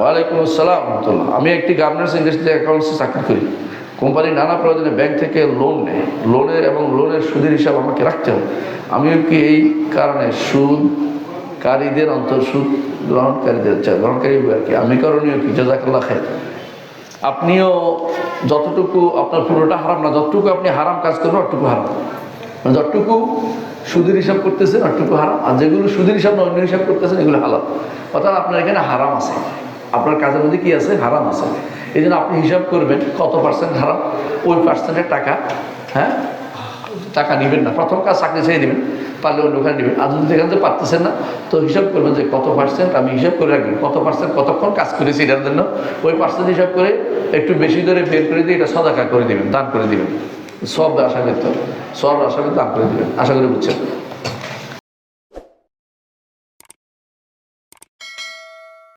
ওয়ালাইকুম আসসালাম আমি একটি গার্মেন্টস ইন্ডাস্ট্রি অ্যাকাউন্টসে চাকরি করি। কোম্পানি নানা প্রয়োজনে ব্যাংক থেকে লোন নেয়। লোনের এবং লোনের সুদের হিসাব আমাকে রাখতে হবে। আমিও কি এই কারণে সুদকারীদের অন্তর সুদ গ্রহণকারীদের গ্রহণকারী আর কি। আমি করণীয় কি? জাজাকাল্লাহ খায় আপনিও যতটুকু আপনার পুরোটা হারাম না, যতটুকু আপনি হারাম কাজ করবেন, অতটুকু হারাম। মানে যতটুকু সুদের হিসাব করতেছেন, অতটুকু হারাম। আর যেগুলো সুদের হিসাব না অন্য হিসাব করতেছেন, এগুলো হালাল। অর্থাৎ আপনার এখানে হারাম আছে। আপনার কাজের মধ্যে কি আছে? হারাম আছে। এই জন্য আপনি হিসাব করবেন কত পার্সেন্ট হারাম, ওই পার্সেন্টের টাকা হ্যাঁ? টাকা নেবেন না। প্রথম কাজ চাকরি ছেড়ে দেবেন পারলে অন্য ওখানে নেবেন। আর যদি থেকে পারতেছেন না, তো হিসাব করবেন যে কত পার্সেন্ট আমি হিসাব করে রাখবেন কত পার্সেন্ট কতক্ষণ কাজ করেছি এটার জন্য, ওই পার্সেন্ট হিসাব করে একটু বেশি করে বের করে দিয়ে এটা সদাকা করে দিবেন, দান করে দেবেন। সব আশা করতে হবে। সব আশা করতে দান করে দেবেন। আশা করি বুঝছেন?